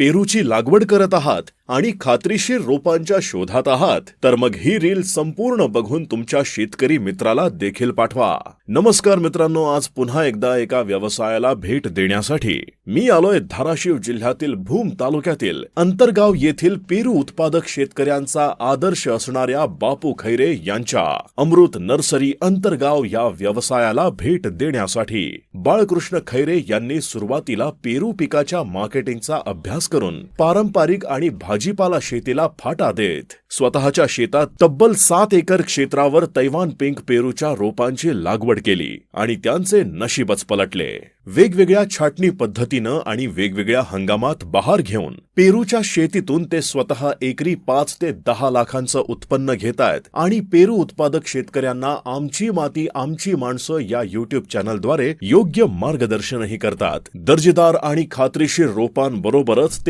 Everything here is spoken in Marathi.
पेरूची लागवड करत आहात आणि खात्रीशीर रोपांच्या शोधात आहात तर मग ही रील संपूर्ण बघून तुमच्या शेतकरी मित्राला देखील पाठवा. नमस्कार मित्रांनो आज पुन्हा एकदा एका व्यवसायाला भेट देण्यासाठी. मी आलोय धाराशिव जिल्ह्यातील भूम तालुक्यातील अंतरगाव येथील पेरू उत्पादक शेतकऱ्यांचा आदर्श असणाऱ्या बापू खैरे यांच्या अमृत नर्सरी अंतरगाव या व्यवसायाला भेट देण्यासाठी बाळकृष्ण खैरे यांनी सुरुवातीला पेरू पिकाच्या मार्केटिंगचा अभ्यास करून पारंपरिक आणि भाजीपाला शेतीला फाटा देत स्वतःच्या शेतात तब्बल सात एकर क्षेत्रावर तैवान पिंक पेरूच्या रोपांची लागवड केली आणि त्यांचे नशीबच पलटले. वेगवेगळ्या छाटणी पद्धतीनं आणि वेगवेगळ्या हंगामात बहार घेऊन पेरूच्या शेतीतून ते स्वतः एकरी पाच ते दहा लाखांचं उत्पन्न घेत आहेत आणि पेरू उत्पादक शेतकऱ्यांना आमची माती आमची माणसं या युट्यूब चॅनलद्वारे योग्य मार्गदर्शनही करतात. दर्जेदार आणि खात्रीशीर रोपांबरोबरच ते